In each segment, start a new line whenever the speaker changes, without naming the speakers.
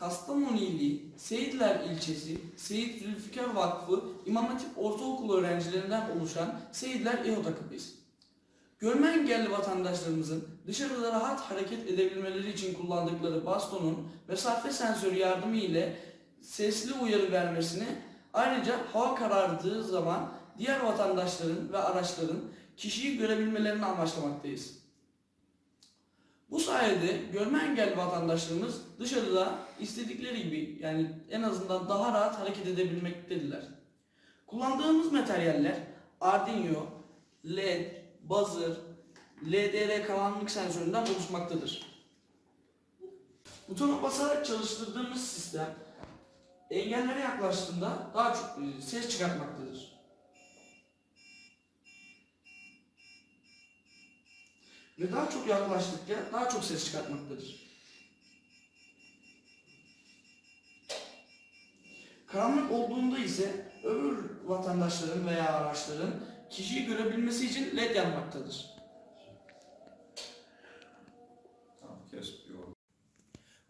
Kastamonu ili Seyitler ilçesi Seyit Zülfikar Vakfı İmam Hatip Ortaokulu öğrencilerinden oluşan Seyitler İHO takımıyız. Görme engelli vatandaşlarımızın dışarıda rahat hareket edebilmeleri için kullandıkları bastonun mesafe sensörü yardımı ile sesli uyarı vermesini ayrıca hava karardığı zaman diğer vatandaşların ve araçların kişiyi görebilmelerini amaçlamaktayız. Bu sayede görme engelli vatandaşlarımız dışarıda istedikleri gibi yani en azından daha rahat hareket edebilmektedirler. Kullandığımız materyaller Arduino, LED, buzzer, LDR karanlık sensöründen oluşmaktadır. Butona basarak çalıştırdığımız sistem engellere yaklaştığında daha çok e, ses çıkartmaktadır. Ve daha çok yaklaştıkça daha çok ses çıkartmaktadır. Karanlık olduğunda ise öbür vatandaşların veya araçların kişiyi görebilmesi için led yanmaktadır.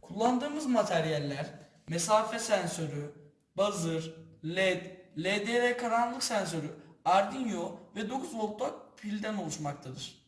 Kullandığımız materyaller mesafe sensörü, buzzer, led, LDR karanlık sensörü, Arduino ve 9 voltluk pilden oluşmaktadır.